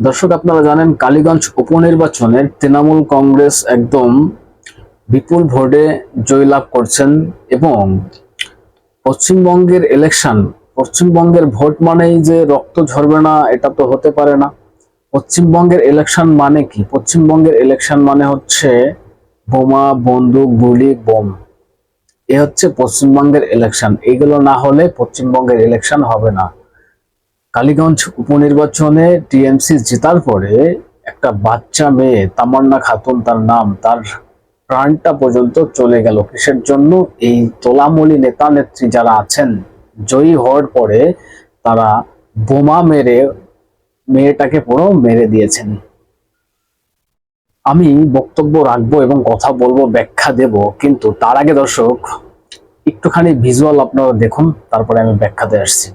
দর্শক, আপনারা জানেন কালীগঞ্জ উপনির্বাচনের তৃণমূল কংগ্রেস একদম বিপুল ভোটে জয়লাভ করছেন এবং পশ্চিমবঙ্গের ইলেকশন পশ্চিমবঙ্গের ভোট মানেই যে রক্ত ঝরবে না, এটা তো হতে পারে না। পশ্চিমবঙ্গের ইলেকশন মানে কি? পশ্চিমবঙ্গের ইলেকশন মানে হচ্ছে বোমা, বন্দুক, গুলি, বোম। এ হচ্ছে পশ্চিমবঙ্গের ইলেকশন এগুলো না হলে পশ্চিমবঙ্গের ইলেকশন হবে না। কালীগঞ্জ উপনির্বাচনে টিএমসি জেতার পরে একটা বাচ্চা মেয়ে, তামান্না খাতুন তার নাম, তার প্রাণটা পর্যন্ত চলে গেল কিসের জন্য? এই তোলামলি নেতা নেত্রী যারা আছেন, জয়ী হওয়ার পরে তারা বোমা মেরে মেয়েটাকে পুরো মেরে দিয়েছেন। আমি বক্তব্য রাখব এবং কথা বলব, ব্যাখ্যা দেব, কিন্তু তার আগে দর্শক, একটুখানি ভিজুয়াল আপনারা দেখুন, তারপরে আমি ব্যাখ্যাতে আসছি।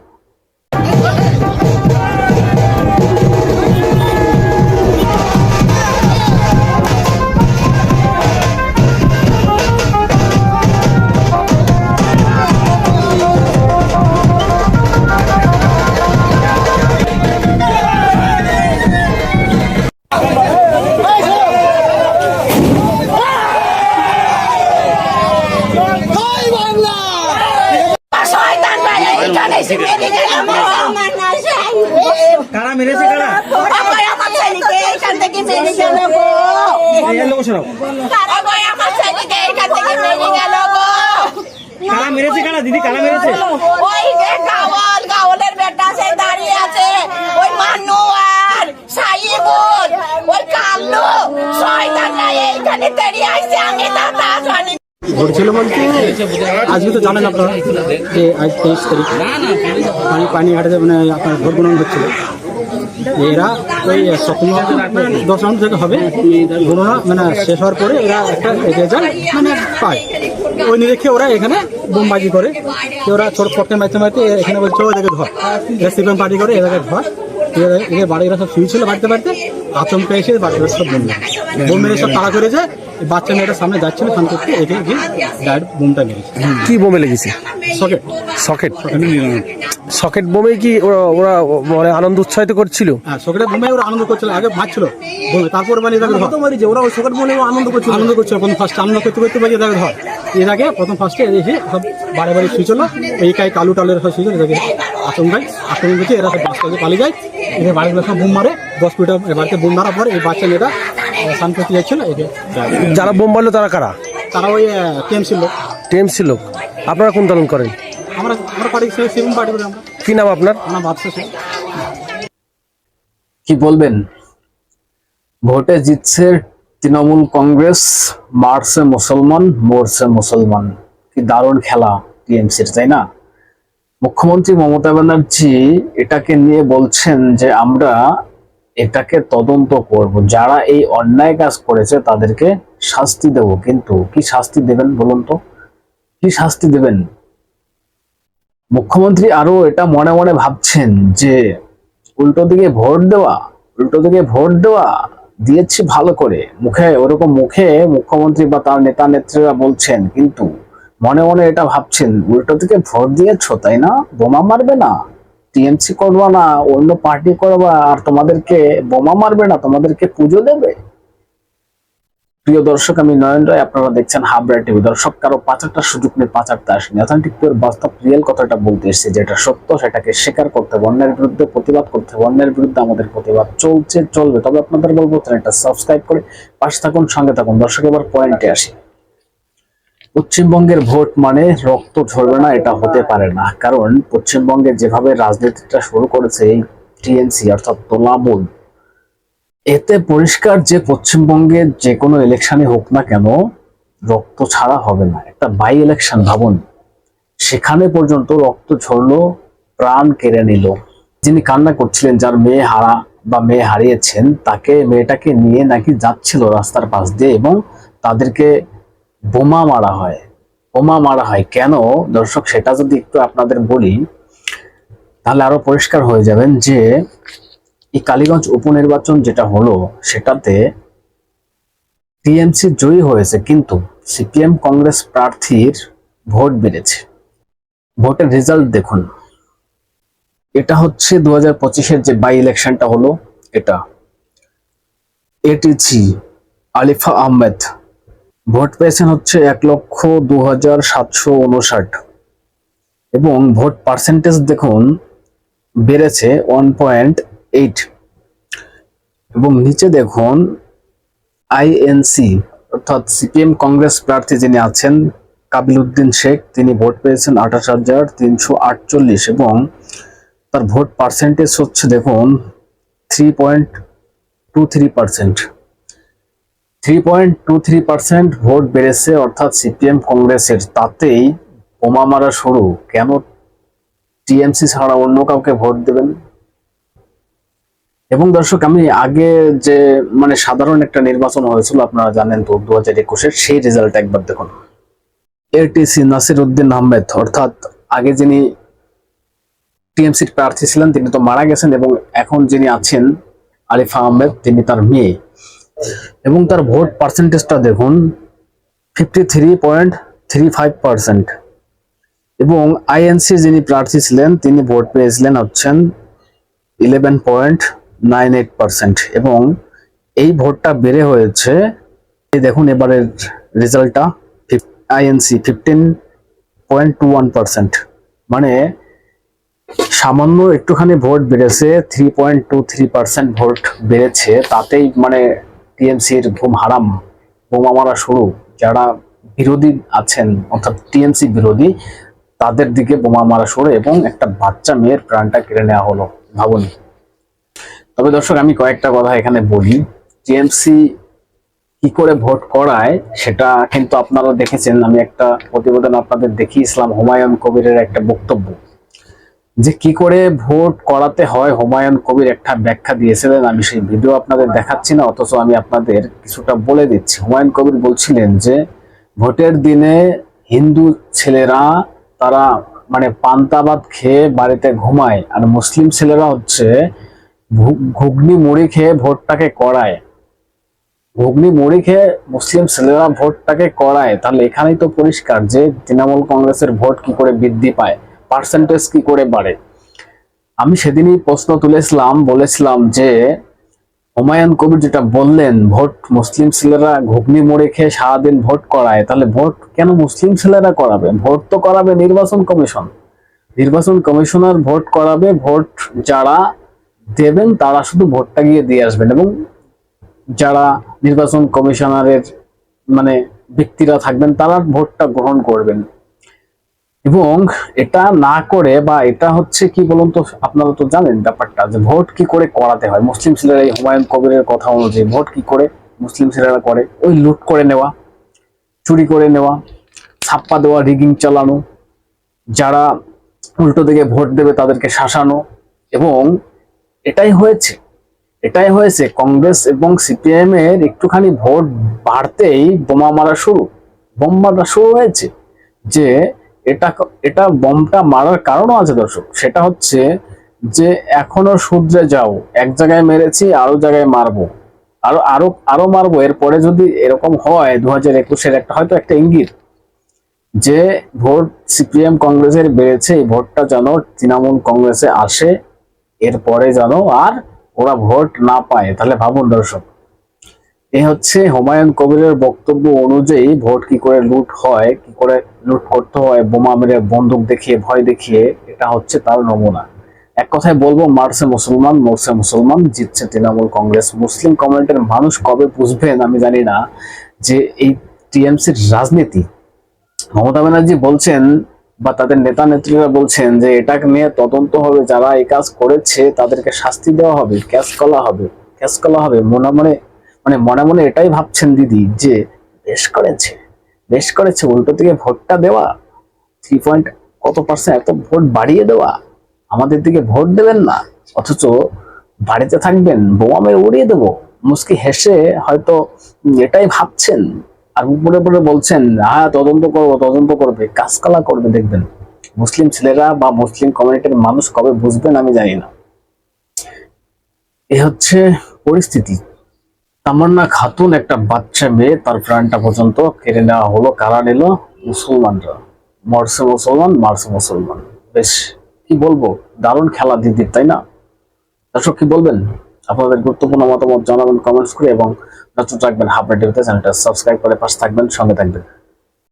মেরেছে কারা দিদি কারা মেরেছে? ওই যে গাওয়াল গাওয়ালের বেটা সে দাঁড়িয়ে আছে। ওই মানুয়ার সাইবুল ওই কাল্লু শয়তান না এইখানে তেড়িয়ে আসছে আমি তা জানি ঘটছিল বলতে আজকে তো জানেন আপনারা যে আজ তেইশ তারিখ। পানি পানিঘাটে মানে আপনার ভোট গ্রহণ হচ্ছিল। এরা ওই সপ্তম দশ রাউন্ড থেকে হবে গণনা মানে শেষ হওয়ার পরে এরা একটা রেজাল্ট মানে পায়। ওই নিরীক্ষে ওরা এখানে বোমবাজি করে ওরা ছোট পটকে মারতে মারতে এখানে বলছে ও এদেরকে ধর। এরা সিপিএম পার্টি করে এদেরকে ধর। এদের বাড়িরা সব শুয়েছিল বাড়িতে বাড়িতে আচমকা এসে বাড়িতে সব বোম বোম মেরে সব তাড়া করেছে বাচ্চা মেয়েটা সামনে যাচ্ছিল খান করতে একে গিয়ে ডাইরেক্ট বোমটা মেরেছে। কি বোমে লেগেছে? সকেট সকেট সকেট বোমে কি ওরা ওরা মানে আনন্দ উৎসাহিত করছিল? হ্যাঁ সকেটে বোমে ওরা আনন্দ করছিল আগে মারছিল। বোমে তারপর মানে এটাকে ধর। মারিছে ওরা ওই সকেট বোমে আনন্দ করছিল। আনন্দ করছিল প্রথম ফার্স্ট আনন্দ করতে করতে বাজে এটাকে ধর। এটাকে প্রথম ফার্স্টে এসে সব বাড়ি বাড়ি শুয়েছিল এই কাই কালু টালের সব শুয়েছিল এটাকে আতঙ্কায় আতঙ্ক করছে এরা সব কাজে পালিয়ে যায়। এদের বাড়িগুলো সব বোম মারে দশ মিটার বাড়িতে বোম মারার পর এই বাচ্চা মেয়েটা স্নান করতে যাচ্ছিল একে যারা বোম মারলো তারা কারা? তারা ওই টিএমসি লোক। টিএমসি লোক। আপনারা কোন দলন করেন? আমরা আমরা পার্টি সেভেন পার্টি করি আমরা। কি নাম আপনার? আমরা বাদশা সিং। কি বলবেন? ভোটে জিতছে তৃণমূল কংগ্রেস মারছে মুসলমান মরছে মুসলমান। কি দারুণ খেলা টিএমসির তাই না? মুখ্যমন্ত্রী মমতা ব্যানার্জি এটাকে নিয়ে বলছেন যে আমরা এটাকে তদন্ত করব। যারা এই অন্যায় কাজ করেছে তাদেরকে শাস্তি দেব। কিন্তু কি শাস্তি দেবেন বলুন তো? কি শাস্তি দেবেন? মুখ্যমন্ত্রী আরও এটা মনে মনে ভাবছেন যে উল্টো দিকে ভোট দেওয়া, উল্টো দিকে ভোট দেওয়া দিয়েছি ভালো করে। মুখে ওরকম মুখে মুখ্যমন্ত্রী বা তার নেতা নেত্রীরা বলছেন, কিন্তু মনে মনে এটা ভাবছেন, উল্টো দিকে ভোট দিয়েছ, তাই না? বোমা মারবে না? টিএমসি করবা না, অন্য পার্টি করবা, আর তোমাদেরকে বোমা মারবে না, তোমাদেরকে পুজো দেবে? প্রিয় দর্শক, আমি নয়ন রায়, আপনারা দেখছেন হাবড়া টিভি। দর্শক, কারও পাচারটা সুযোগ নিয়ে পাচারতে আসেনি। অথেন্টিক বাস্তব রিয়েল কথাটা বলতে এসেছে, যেটা সত্য, সেটাকে স্বীকার করতে হবে। অন্যের বিরুদ্ধে প্রতিবাদ করতে হবে। অন্যের বিরুদ্ধে আমাদের প্রতিবাদ চলছে, চলবে। তবে আপনাদের বলব, চ্যানেলটা সাবস্ক্রাইব করে পাশে থাকুন, সঙ্গে থাকুন। দর্শক, এবার পয়েন্টে আসি। পশ্চিমবঙ্গের ভোট মানে রক্ত ঝরবে না, এটা হতে পারে না। কারণ পশ্চিমবঙ্গে যেভাবে রাজনীতিটা শুরু করেছে এই টিএনসি, অর্থাৎ তোলামূল এতে পরিষ্কার যে পশ্চিমবঙ্গে যে কোনো ইলেকশনে হোক না কেন, রক্ত ছাড়া হবে না। একটা বাই ইলেকশন ভাবুন। সেখানে পর্যন্ত রক্ত ঝরলো, প্রাণ কেড়ে নিল। যিনি কান্না করছিলেন, যার মেয়ে হারা বা মেয়ে হারিয়েছেন, তাকে মেয়েটাকে নিয়ে নাকি যাচ্ছিল রাস্তার পাশ দিয়ে এবং তাদেরকে বোমা মারা হয়। বোমা মারা হয় কেন? দর্শক, সেটা যদি একটু আপনাদের বলি, তাহলে আরও পরিষ্কার হয়ে যাবেন যে এই কালীগঞ্জ উপনির্বাচন যেটা হলো, সেটাতে টিএমসি জয়ী হয়েছে, কিন্তু সিপিএম কংগ্রেস প্রার্থীর ভোট বেড়েছে। ভোটের রেজাল্ট দেখুন। এটা হচ্ছে দু হাজার পঁচিশের যে বাই ইলেকশনটা হলো, এটা এটিসি আলিফা আহমেদ, ভোট পেয়েছেন হচ্ছে এক লক্ষ দু হাজার সাতশো উনষাট। এবং ভোট পার্সেন্টেজ দেখুন, বেড়েছে ওয়ান পয়েন্ট এইট এবং নিচে দেখুন আইএনসি অর্থাৎ সিপিএম কংগ্রেস প্রার্থী যিনি আছেন কাবিল উদ্দিন শেখ, তিনি ভোট পেয়েছেন আঠাশ হাজার তিনশো আটচল্লিশ এবং তার ভোট পার্সেন্টেজ হচ্ছে দেখুন three point two three percent three point two three percent vote বেড়েছে, অর্থাৎ সিপিএম কংগ্রেসের তাতেই বোমা মারা শুরু। কেন টিএমসি ছাড়া অন্য কাউকে ভোট দেবেন? এবং দর্শক, আমি আগে যে মানে সাধারণ একটা নির্বাচন হয়েছিল, আপনারা জানেন তো দু হাজার একুশের সেই রেজাল্ট একবার দেখুন। এটিসি নাসির উদ্দিন আহমেদ, অর্থাৎ আগে যিনি টিএমসির প্রার্থী ছিলেন, তিনি তো মারা গেছেন এবং এখন যিনি আছেন, আরিফা আহমেদ, তিনি তার মেয়ে। এবং তার ভোট পার্সেন্টেজটা দেখুন fifty three point three five percent এবং আইএনসি যিনি প্রার্থী ছিলেন, তিনি ভোট পেয়েছিলেন হচ্ছেন eleven point nine eight percent এবং এই ভোটটা বেড়ে হয়েছে, এই দেখুন এবারের রেজাল্টটা INC fifteen point two one percent মানে সামান্য একটুখানি ভোট বেড়েছে three point two three percent vote বেড়েছে, তাতেই মানে টিএমসির ঘুম হারাম বোমা মারা শুরু। যারা বিরোধী আছেন, অর্থাৎ টিএমসি বিরোধী, তাদের দিকে বোমা মারা শুরু এবং একটা বাচ্চা মেয়ের প্রাণটা কেড়ে নেওয়া হলো। ভাবুন। তবে দর্শক, আমি কয়েকটা কথা এখানে বলি। টিএমসি কি করে ভোট করায়, সেটা কিন্তু আপনারা দেখেছেন। আমি একটা প্রতিবেদন আপনাদের দেখিয়েছিলাম, হুমায়ুন কবিরের একটা বক্তব্য। যে কি করে ভোট করাতে হয়, হুমায়ুন কবির একটা ব্যাখ্যা দিয়েছিলেন। আমি সেই ভিডিও আপনাদের দেখাচ্ছি না, অথচ আমি আপনাদের কিছুটা বলে দিচ্ছি। হুমায়ুন কবির বলছিলেন যে, ভোটের দিনে হিন্দু ছেলেরা, তারা মানে পান্তাবাদ খেয়ে বাড়িতে ঘুমায়, আর মুসলিম ছেলেরা হচ্ছে ঘুগনি মুড়ি খেয়ে ভোটটাকে করায়। ঘুগনি মুড়ি খেয়ে মুসলিম ছেলেরা ভোটটাকে করায়, তাহলে এখানেই তো পরিষ্কার যে তৃণমূল কংগ্রেসের ভোট কি করে বৃদ্ধি পায় পার্সেন্টেজ কি করে বাড়ে। আমি সেদিনই প্রশ্ন তুলেছিলাম, বলেছিলাম যে হুমায়ুন কবির যেটা বললেন, ভোট মুসলিম ছেলেরা ঘুগনি মুড়ি খেয়ে সারাদিন ভোট করায়, তাহলে ভোট কেন মুসলিম ছেলেরা করাবে? ভোট তো করাবে নির্বাচন কমিশন। নির্বাচন কমিশনার ভোট করাবে, ভোট যারা দেবেন, তারা শুধু ভোটটা গিয়ে দিয়ে আসবেন এবং যারা নির্বাচন কমিশনারের মানে ব্যক্তিরা থাকবেন, তারা ভোটটা গ্রহণ করবেন। এবং এটা না করে বা এটা হচ্ছে কি বলুন তো, আপনারা তো জানেন ব্যাপারটা, যে ভোট কি করে করাতে হয়? মুসলিম ছেলেরা এই হুমায়ুন কবিরের কথা অনুযায়ী ভোট কি করে মুসলিম ছেলেরা করে? ওই লুট করে নেওয়া, চুরি করে নেওয়া, ছাপ্পা দেওয়া, রিগিং চালানো, যারা উল্টো দিকে ভোট দেবে তাদেরকে শাসানো এবং এটাই হয়েছে। এটাই হয়েছে। কংগ্রেস এবং সিপিএম এর একটুখানি ভোট বাড়তেই বোমা মারা শুরু। বোম মারা শুরু হয়েছে যে এটা এটা বোমটা মারার কারণও আছে দর্শক। সেটা হচ্ছে যে এখনও সূর্যে যাও। এক জায়গায় মেরেছি, আরও জায়গায় মারবো। আরও আরও আরও মারবো। এরপরে যদি এরকম হয় দু হাজার একুশের একটা হয়তো একটা ইঙ্গিত যে ভোট সিপিএম কংগ্রেসের বেড়েছে। এই ভোটটা যেন তৃণমূল কংগ্রেসে আসে। এরপরে যেন আর ওরা ভোট না পায়। তাহলে ভাবুন দর্শক, এ হচ্ছে হুমায়ুন কবিরের বক্তব্য অনুযায়ী ভোট কি করে লুট হয়, কি করে লুট করতে হয়, বোমা মেরে বন্দুক দেখিয়ে, ভয় দেখিয়ে, এটা হচ্ছে তার নমুনা। এক কথায় বলব, মারছে মুসলমান, মরছে মুসলমান, জিতছে তৃণমূল কংগ্রেস। মুসলিম কমিউনিটির মানুষ কবে বুঝবেন আমি জানি না, যে এই টিএমসির রাজনীতি। মমতা ব্যানার্জি বলছেন বা তাদের নেতা নেত্রীরা বলছেন যে এটাকে নিয়ে তদন্ত হবে, যারা এই কাজ করেছে তাদেরকে শাস্তি দেওয়া হবে ক্যাশ কলা হবে ক্যাশ কলা হবে। মনে মনে মানে মনে মনে এটাই ভাবছেন দিদি যে বেশ করেছে বেশ করেছে। উল্টো থেকে ভোটটা দেওয়া থ্রি পয়েন্ট কত পার্সেন্ট এত ভোট বাড়িয়ে দেওয়া। আমাদের দিকে ভোট দেবেন না, অথচ বাড়িতে থাকবেন, বোমা মেরে উড়িয়ে দেবো। মুসকি হেসে হয়তো এটাই ভাবছেন। আর উপরে উপরে বলছেন হ্যাঁ তদন্ত করব তদন্ত করবে কাজকলা করবে, দেখবেন। মুসলিম ছেলেরা বা মুসলিম কমিউনিটির মানুষ কবে বুঝবেন আমি জানি না। এ হচ্ছে পরিস্থিতি। তামান্না খাতুন একটা বাচ্চা মেয়ে, তার প্রাণটা পর্যন্ত কেড়ে নেওয়া হলো। কারা নিল? মুসলমানরা। মরছে মুসলমান, মারছে মুসলমান। বেশ, কি বলব? দারুণ খেলা দিদির, তাই না? দর্শক, কি বলবেন? আপনাদের গুরুত্বপূর্ণ মতামত জানাবেন কমেন্টস করে এবং নজর রাখবেন হাবড়া হতে চ্যানেলটা সাবস্ক্রাইব করে পাশে থাকবেন সঙ্গে থাকবেন।